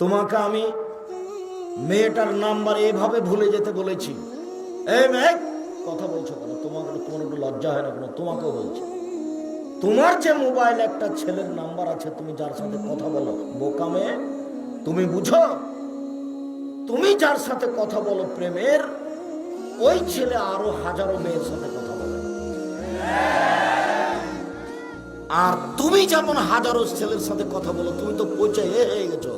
তোমাকে আমি মেয়েটার নাম্বার এভাবে ভুলে যেতে বলেছি। এই মেয়ে, কথা বলছো কেন? তোমাকে তোমার একটু লজ্জা হয় না কেন? তোমাকেও বলছি। তোমার যে মোবাইল একটা ছেলের নাম্বার আছে, তুমি যার সাথে কথা বলো। বোকা মেয়ে, তুমি বুঝো? তুমি যার সাথে কথা বলো প্রেমের, ওই ছেলে আরও হাজারো মেয়ের সাথে কথা বলে। আর তুমি যেমন হাজারো ছেলের সাথে কথা বলো, তুমি তো পচে হয়ে গেছো।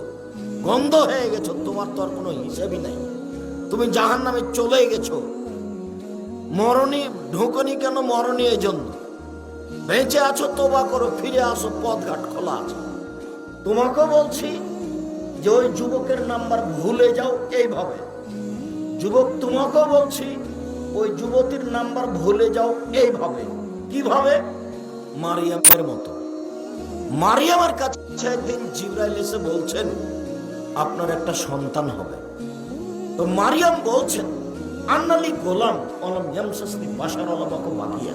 গন্ধ হয়ে গেছো, তোমার তো আর কোনো হিসেবই নাই। তুমি জাহান নামে চলে গেছো। মরণী, ঢুকনি কেন মরণী এই জন্য বেঁচে আছো, তোবা করো, ফিরে আসো, পথঘাট খোলা আছে। তোমাকে বলছি যে ওই যুবকের নাম্বার ভুলে যাও এইভাবে। যুবক, তোমাকেও বলছি ওই যুবতীর নাম্বার ভুলে যাও এইভাবে। কীভাবে? মারিয়ামের মতো। মারিয়ামের কাছে একদিন জিব্রাইল এসে বলছেন আপনার একটা সন্তান হবে। তো মারিয়াম বলছেন, আন্নালি গোলাম অলম ইয়ামসাসনি বাশার আলামাকে বাকিয়া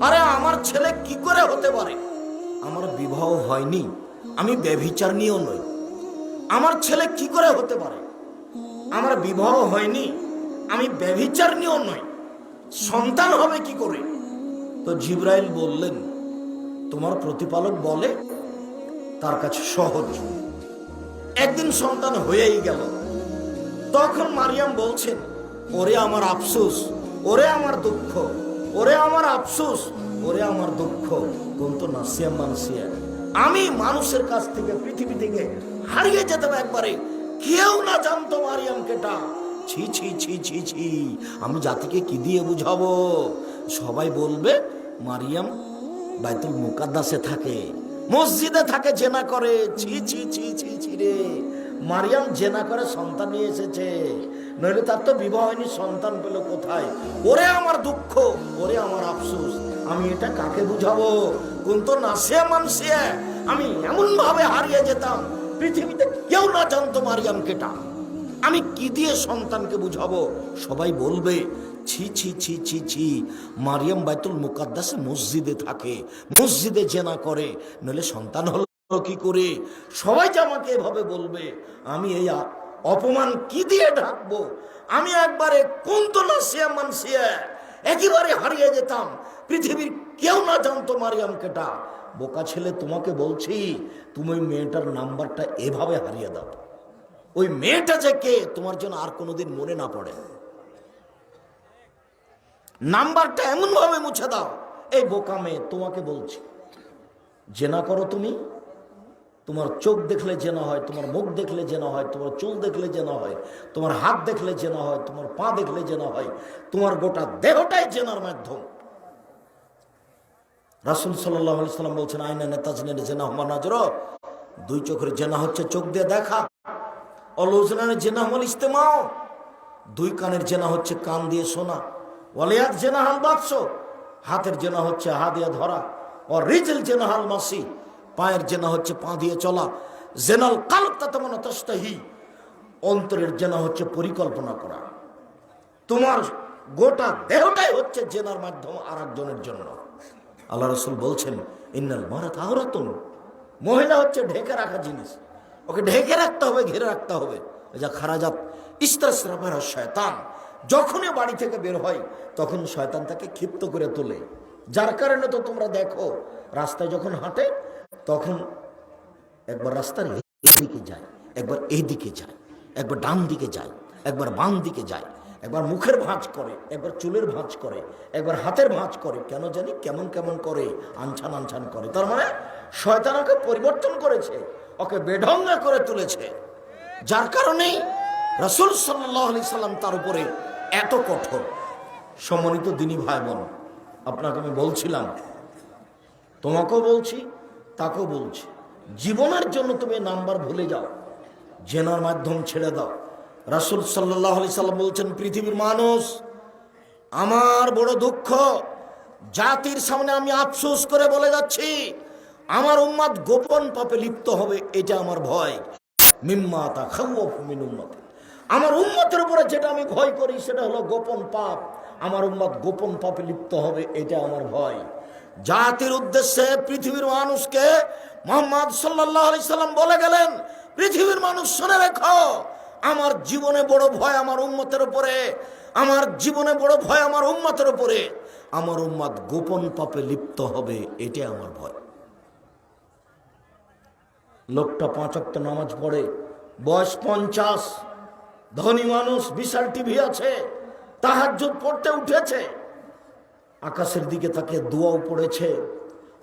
আরে আমার ছেলে কি করে হতে পারে? আমার বিবাহ হয়নি, আমি ব্যভিচার নিয়েও নই। আমার ছেলে কি করে হতে পারে? আমার বিবাহ হয়নি, আমি ব্যভিচার নিয়েও নই। সন্তান হবে কি করে? তো জিব্রাইল বললেন, তোমার প্রতিপালক বলে, তার কাছে সহজ। একদিন সন্তান হয়েই গেল। তখন মারিয়াম বলছেন ওরে আমার আফসোস, ওরে আমার দুঃখ, ওরে আমার আফসোস, ওরে আমার দুঃখ কিন্তু নাসিয়া মানসিয়া। আমি মানুষের কাছ থেকে, পৃথিবী থেকে হারিয়ে যেতাম একবারে। কেউ না জানতো মারিয়াম কেটা ছি ছি ছি ছি ছি, আমি জাতিকে কি দিয়ে বুঝাবো? সবাই বলবে, মারিয়াম বাইতুল মুকাদ্দাসে থাকে। মসজিদে থাকে, জেনা করে। ছি ছি ছি ছি ছি রে। মারিয়াম জেনা করে সন্তান নিয়ে এসেছে। নইলে তার তো বিবাহ হয়নি, সন্তান পেল কোথায়? ওরে আমার দুঃখ, ওরে আমার আফসোস। আমি এটা কাকে বুঝাবো? কোন তো নাসিয়া মানসিয়া। আমি এমন ভাবে হারিয়ে যেতাম, পৃথিবীতে কেউ না জানতো মারিয়াম কেটা আমি কি দিয়ে সন্তানকে বুঝাবো? সবাই বলবে, ছি ছি ছি ছি ছি। মারিয়াম বাইতুল মুকাদ্দাসে মসজিদে থাকে, মসজিদে জেনা করে। নইলে সন্তান হলো কি করে? সবাই যে আমাকে এভাবে বলবে, আমি এই অপমান কি দিয়ে ঢাকবো? আমি একবারে কোন তো নাসিয়া মানসিয়া একেবারে হারিয়ে যেতাম। পৃথিবীর কেউ না জানতো মারিয়াম কেটা। বোকা ছেলে তোমাকে বলছি, তুমি মেয়েটার নাম্বারটা এভাবে হারিয়ে দাও। ওই মেয়েটা যে কে, তোমার জন্য আর কোনোদিন মনে না পড়ে। নাম্বারটা এমন ভাবে মুছে দাও। এই বোকা মেয়ে, তোমাকে বলছি, জেনা করো তুমি। তোমার চোখ দেখলে জেনা হয়, তোমার মুখ দেখলে জেনা হয়, তোমার চুল দেখলে জেনা হয়, তোমার হাত দেখলে জেনা হয়, তোমার পা দেখলে জেনা হয়, তোমার গোটা দেহটাই জেনার মাধ্যম। রাসুল সাল্লাহ সাল্লাম বলছেন, আইনা নেতাজনের জেনা হমা নজর। দুই চোখের জেনা হচ্ছে চোখ দিয়ে দেখা। অলোচনানের জেনা হল ইস্তেমাও। দুই কানের জেনা হচ্ছে কান দিয়ে শোনা। ওয়ালিয়াত জেনা হাল বাদশ, হাতের জেনা হচ্ছে হা দিয়ে ধরা। ও রিজল জেনা হাল মাসি, পায়ের জেনা হচ্ছে পা দিয়ে চলা। জেনাল কাল তেমন তস্তাহি অন্তরের জেনা হচ্ছে পরিকল্পনা করা। তোমার গোটা দেহটাই হচ্ছে জেনার মাধ্যম আর একজনের জন্য। আল্লাহ রসুল বলছেন, ইন্নাল মারা তাহরাতুন মহিলা হচ্ছে ঢেকে রাখা জিনিস। ওকে ঢেকে রাখতে হবে, ঘিরে রাখতে হবে। যা খারাজাত ইস্তাসরাফের শয়তান। যখনই বাড়ি থেকে বের হয়, তখন শয়তান তাকে ক্ষিপ্ত করে তোলে। যার কারণে তো তোমরা দেখো, রাস্তায় যখন হাঁটে, তখন একবার রাস্তার এদিকে যায়, একবার এই দিকে যায়, একবার ডান দিকে যায়, একবার বাম দিকে যায়, একবার মুখের ভাঁজ করে, একবার চুলের ভাঁজ করে, একবার হাতের ভাঁজ করে, কেন জানি কেমন কেমন করে, আনছান আনছান করে। তার মানে শয়তান ওকে পরিবর্তন করেছে। ওকে বেঢঙ্গা করে তুলেছে। যার কারণেই রসুল সাল্লাহ আলি সাল্লাম তার উপরে এত কঠোর। সম্মানিত দিনী ভাই বোন আপনাকে আমি বলছিলাম, তোমাকেও বলছি, তাকেও বলছি, জীবনের জন্য তুমি নাম্বার ভুলে যাও, জেনার মাধ্যম ছেড়ে দাও। রাসুল সাল্লাহ আলি সাল্লাম বলছেন, পৃথিবীর মানুষ, আমার বড় দুঃখ, জাতির সামনে আমি আফসোস করে বলে যাচ্ছি আমার উম্মাদ গোপন পাপে লিপ্ত হবে, এটা আমার ভয়। মিম্মাতা খাওয়া মিন উম্মতে। আমার উম্মতের উপরে যেটা আমি ভয় করি, সেটা হলো গোপন পাপ। আমার উম্মত গোপন পাপে লিপ্ত হবে, এটা আমার ভয়। জাতির উদ্দেশ্যে পৃথিবীর মানুষকে মোহাম্মদ সাল্লাহ সাল্লাম বলে গেলেন, পৃথিবীর মানুষ শুনে রেখো, আমার জীবনে বড় ভয় আমার উম্মতের উপরে, আমার জীবনে বড় ভয় আমার উম্মতের উপরে। আমার উম্মাদ গোপন পাপে লিপ্ত হবে, এটাই আমার ভয়। লোকটা পাঁচক্ত নামাজ পড়ে। বয়স পঞ্চাশ। ধনী মানুষ, বিশাল টিভি আছে। তাহাজ্জুদ পড়তে উঠেছে। আকাশের দিকে তাকে দোয়াও পড়েছে।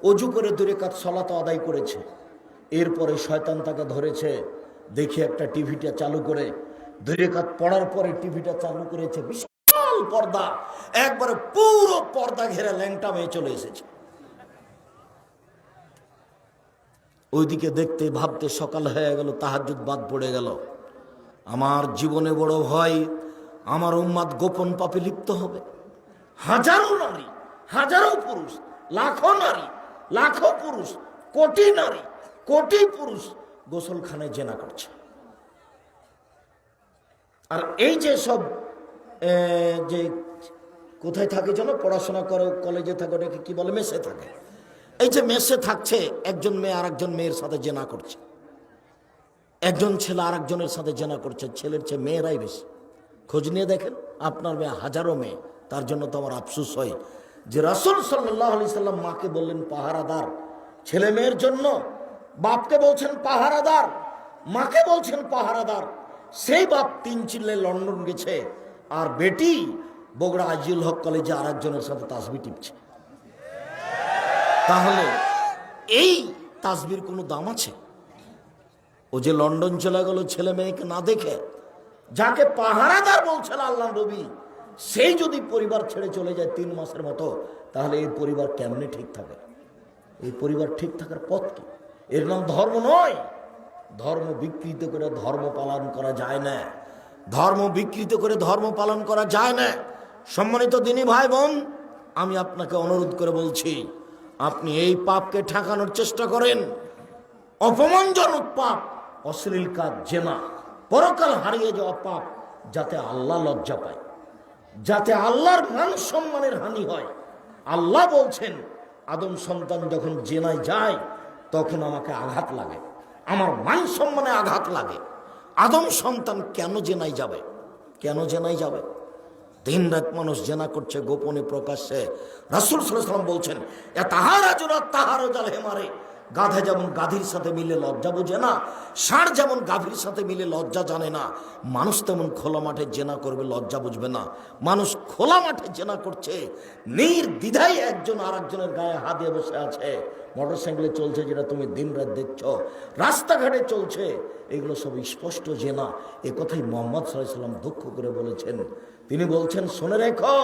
অজু করে দূরে কাজ সলাত আদায় করেছে। এরপরে শয়তান তাকে ধরেছে, দেখি একটা টিভিটা চালু করে। দূরে কাজ পড়ার পরে টিভিটা চালু করেছে বিশাল পর্দা। একবারে পুরো পর্দা ঘেরে ল্যাংটা মেয়ে চলে এসেছে। ওইদিকে দেখতে ভাবতে সকাল হয়ে গেল তাহাজুদ বাদ পড়ে গেল। আমার জীবনে বড় ভয়, আমার উম্মাদ গোপন পাপে লিপ্ত হবে। হাজারো নারী, হাজারো পুরুষ, লাখো নারী, লাখো পুরুষ, কোটি নারী, কোটি পুরুষ গোসলখানায় জেনা করছে। আর এই যে সব যে কোথায় থাকে যেন? পড়াশোনা করে, কলেজে থাকে ওটাকে কি বলে, মেসে থাকে। এই যে মেসে থাকছে, একজন মেয়ে আর একজন মেয়ের সাথে জেনা করছে। একজন ছেলে আর একজনের সাথে জেনা করছে, ছেলের চেয়ে মেয়েরাই বেশি। খোঁজ নিয়ে দেখেন, আপনার মেয়ে হাজারো মেয়ে, তার জন্য তো আমার আফসোস হয়। যে রাসুল সাল্লাহ আলি সাল্লাম মাকে বললেন, পাহারাদার, ছেলে মেয়ের জন্য বাপকে বলছেন পাহারাদার, মাকে বলছেন পাহারাদার। সেই বাপ তিন চিল্লে লন্ডন গেছে, আর বেটি বগুড়া আজিউল হক কলেজে আর একজনের সাথে তাসবি টিপছে। তাহলে এই তাসবির কোনো দাম আছে? ও যে লন্ডন চলে গেল ছেলে মেয়েকে না দেখে, যাকে পাহারাদার বলছেন আল্লাহ রবি সেই যদি পরিবার ছেড়ে চলে যায় তিন মাসের মতো, তাহলে এই পরিবার কেমনে ঠিক থাকে? এই পরিবার ঠিক থাকার পথ কি? এর নাম ধর্ম নয়। ধর্ম বিকৃত করে ধর্ম পালন করা যায় না। ধর্ম বিকৃত করে ধর্ম পালন করা যায় না। সম্মানিত দিনী ভাই বোন, আমি আপনাকে অনুরোধ করে বলছি আপনি এই পাপকে ঠেকানোর চেষ্টা করেন। অপমানজনক পাপ, অশ্লীল কাজ, জেনা, পরকাল হারিয়ে যাওয়া পাপ, যাতে আল্লাহ লজ্জা পায়, যাতে আল্লাহর মান সম্মানের হানি হয়। আল্লাহ বলছেন, আদম সন্তান যখন জেনায় যায়, তখন আমাকে আঘাত লাগে। আমার মান সম্মানে আঘাত লাগে। আদম সন্তান কেন জেনাই যাবে? কেন জেনাই যাবে? দিন রাত মানুষ জেনা করছে গোপনে প্রকাশ্যে। রাসুল সাল্লাম বলছেন তাহারা জোড়া তাহারও জাল হেমারে গাধা যেমন গাধির সাথে মিলে লজ্জা বোঝে না, ষাঁড় যেমন গাভীর সাথে মিলে লজ্জা জানে না, মানুষ তেমন খোলা মাঠে জেনা করবে লজ্জা বুঝবে না। মানুষ খোলা মাঠে জেনা করছে, নির্দ্বিধায় একজন আর একজনের গায়ে হাত দিয়ে বসে আছে। মোটর সাইকেলে চলছে যেটা তুমি দিন রাত দেখছ, রাস্তাঘাটে চলছে, এগুলো সব স্পষ্ট জেনা এ কথাই মোহাম্মদ সাল্লাম দুঃখ করে বলেছেন। তিনি বলছেন, শুনে রেখো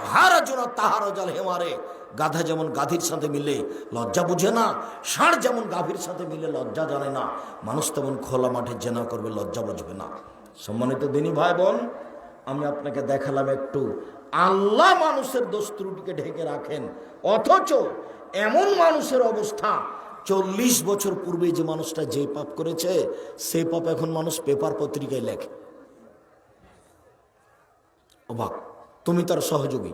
তাহারা জোড়া তাহারও জাল হেমারে, গাধা যেমন গাধীর সাথে মিলে, লজ্জা বুঝে না, ষাঁড় যেমন গাভীর সাথে মিলে, লজ্জা জানে না। মানুষ তেমন খোলা মাঠে জেনা করবে, লজ্জা বুঝবে না। সম্মানিত দিনী ভাই বোন আমি আপনাকে দেখালাম একটু। আল্লাহ মানুষের দোষ ঢেকে রাখেন, অথচ এমন মানুষের অবস্থা। চল্লিশ বছর পূর্বে যে মানুষটা যে পাপ করেছে, সে পাপ এখন মানুষ পেপার পত্রিকায় লেখে। অবাক। তুমি তার সহযোগী।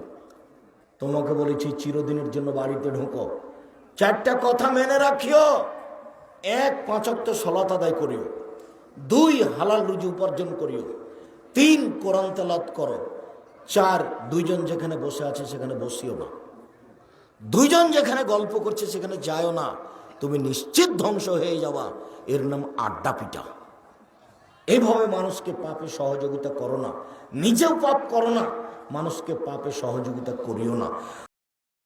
তোমাকে বলেছি, চিরদিনের জন্য বাড়িতে ঢুকো। চারটা কথা মেনে রাখিও। এক, পাঁচক্ত সলাত আদায় করিও। দুই, হালাল রুজি উপার্জন করিও। তিন, কোরআন তেলাত করো। চার, দুইজন যেখানে বসে আছে, সেখানে বসিও না। দুইজন যেখানে গল্প করছে, সেখানে যায়ও না। তুমি নিশ্চিত ধ্বংস হয়ে যাওয়া এর নাম আড্ডা পিটা। এভাবে মানুষকে পাপে সহযোগিতা করো না। নিজেও পাপ করো না। মানুষকে পাপে সহযোগিতা করিও না।